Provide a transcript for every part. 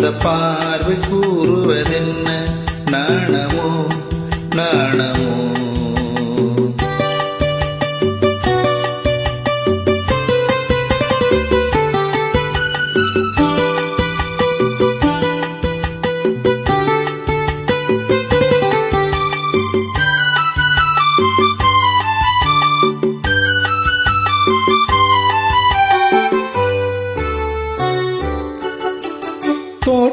அந்த பார்வை கூறுவதென்ன நாணமோ நாணமோ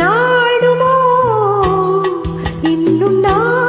நாடுமோ? இன்னும் நான்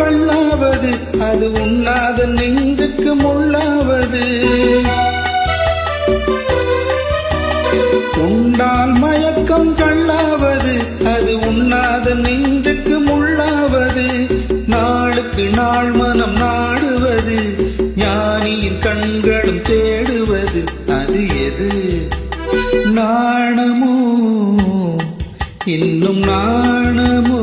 கண்ணாவது அது உண்ணாத நெஞ்சுக்கு முள்ளாவது. உண்டால் மயக்கம் கள்ளாவது அது உண்ணாத நெஞ்சுக்கு முள்ளாவது. நாளுக்கு நாள் மனம் நாடுவது ஞானியின் கண்களும் தேடுவது அது எது? நாணமோ இன்னும் நாணமோ.